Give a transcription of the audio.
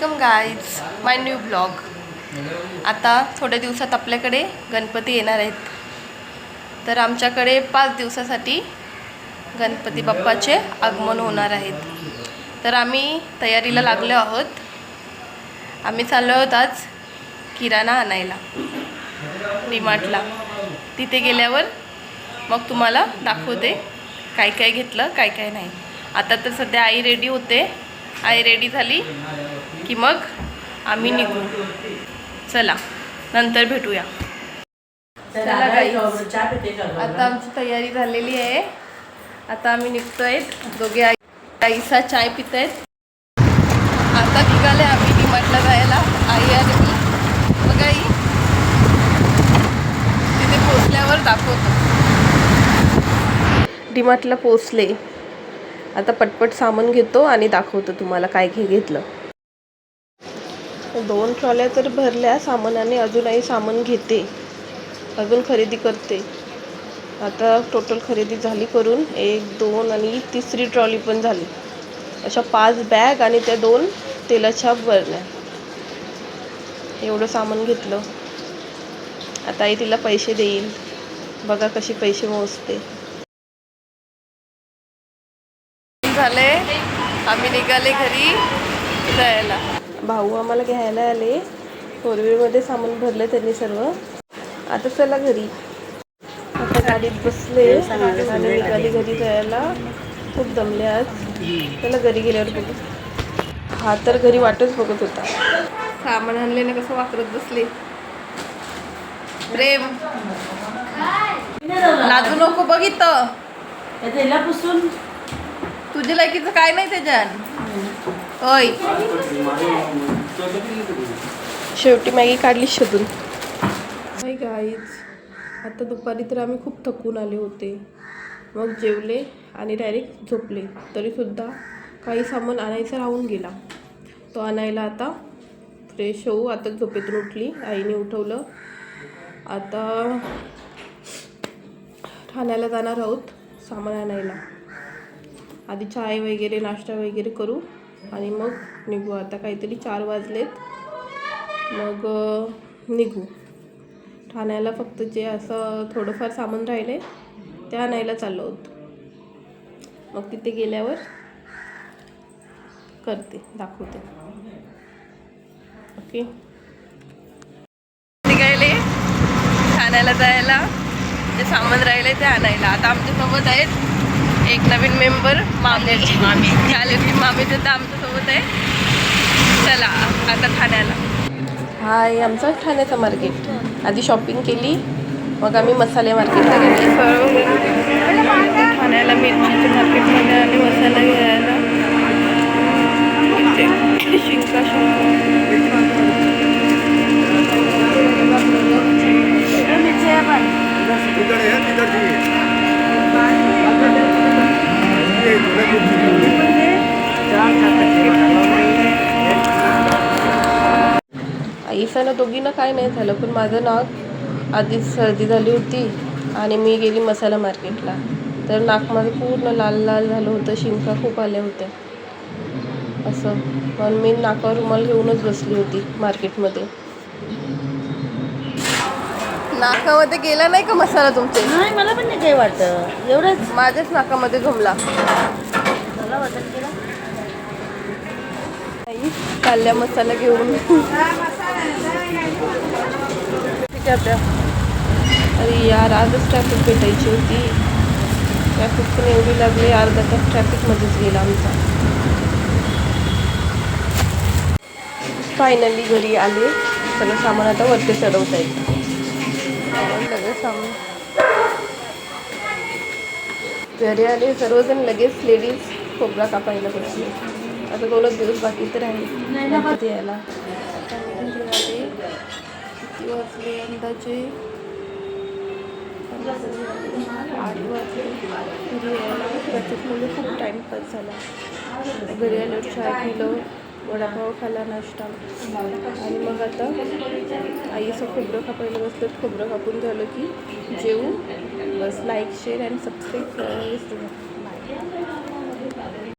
Welcome guys my new blog आता थोड्या दिवसात आपल्याकडे गणपती येणार आहेत. तर आमच्याकडे पाच दिवसासाठी गणपती बाप्पाचे आगमन होणार आहेत. तर आम्ही तयारीला लागलो आहोत. आम्ही चाललो आहोत आज किराणा आणायला. डीमार्टला. तिथे गेल्यावर मग तुम्हाला दाखवते काय काय घेतलं काय काय नाही. आता तर सध्या आई रेडी होते. आई रेडी झाली. की मग आम्ही निघू. चला नंतर भेटूया. चला guys. आता आमची तयारी झालेली आहे. आता आम्ही निघतोय. दोघे आई आईचा चाय पित आहेत आता निघाले आम्ही डीमार्टला जायला आई आणि मी. बघा आई तिथे पोचल्यावर दाखवतो. डीमार्टला पोचले आता पटपट सामान घेतो आणि दाखवतो तुम्हाला काय घे घेतलं. दोन ट्रॉल्या तर भरल्या सामानाने अजूनही सामान घेते. अजून खरेदी करते. आता टोटल खरेदी झाली करून एक दोन आणि तिसरी ट्रॉली पण झाली. अशा पाच बॅग आणि त्या दोन तेलाच्या बरण्या एवढं सामान घेतलं. आता आई तिला पैसे देईल. बघा कशी पैसे मोजते. झाले. आम्ही निघाले घरी जायला. भाऊ आम्हाला घ्यायला आले. फोर व्हीलरमध्ये सामान भरलं त्यांनी सर्व. आता चला घरी. आता गाडीत बसले. आणि निघाले घरी जायला खूप दमले आज. त्याला घरी गेल्यावर बघू. हा तर घरी वाटच बघत होता. सामान आणले ना कसं वापरत बसले. प्रेम. लाजू नको पुसून. तुझ्या लायकीचं काय नाही त्याच्यात? होय शेवटी मॅगी काढली शोधून. हाय गाईज आता दुपारी तर आम्ही खूप थकून आले होते. मग जेवले आणि डायरेक्ट झोपले. तरीसुद्धा काही सामान आणायचा राहून गेला. तो आणायला आता फ्रेश होऊ. आता झोपेतून उठली. आईने उठवलं. आता ठाण्याला जाणार आहोत सामान आणायला. आधी चाय वगैरे नाश्ता वगैरे करू. आणि मग निघू. आता काहीतरी चार वाजलेत. मग निघू. ठाण्याला फक्त जे असं थोडंफार सामान राहिले ते आणायला चाललो आहोत मग तिथे गेल्यावर करते दाखवते. ओके? निघायले. ठाण्याला जायला. जे सामान राहिले ते आणायला. आता आमच्यासोबत आहेत एक नवीन मेंबर मामी. मामी. आलेली. मामी सुद्धा आमच्यासोबत आहे. चला आता ठाण्याला. हा आहे आमचा ठाण्याचा मार्केट आधी शॉपिंग केली. मग आम्ही मसाले मार्केटला गेले. ठाण्याला मिरचीच्या मार्केटमध्ये आले मसाला घ्यायला. ये, दोघींना काय नाही झालं पण माझं नाक आधीच सर्दी झाली होती आणि मी गेली मसाला मार्केटला. तर नाक माझं पूर्ण लाल लाल झालं होतं शिंका खूप आल्या होत्या. असं. पण मी नाकावर रुमाल घेऊनच बसली होती मार्केटमध्ये. नाकामध्ये गेला नाही का मसाला तुमचे? नाही मला पण नाही काही वाटत. एवढंच. माझ्याच नाकामध्ये घुमला. मला वाटत गेला. आई काल्या मसाला घेऊन. अरे यार आजच ट्रॅफिक भेटायची होती. ट्रॅफिक पण एवढी लागली अर्धा तास ट्रॅफिकमध्येच गेला आमचा. फायनली घरी आले. सगळं सामान आता वरती चढवता येतं सगळं सामान घरी आले सर्वजण लगेच लेडीज खोबरा कापायला बसले. आता दोनच दिवस बाकी तर आहे. यायला किती वाजले अंदाजे आठ वाजले घरी यायला. प्रत्येक मुलं खूप टाईमपास झाला घरी आल्यावर चाय पिलं. वडापाव खाला नाश्ता. आणि मग आता आईचं खोबरं कापायला बसलं खोबरं कापून झालं की जेवू. बस लाईक शेअर आणि सबस्क्राईब करायला विसरू नका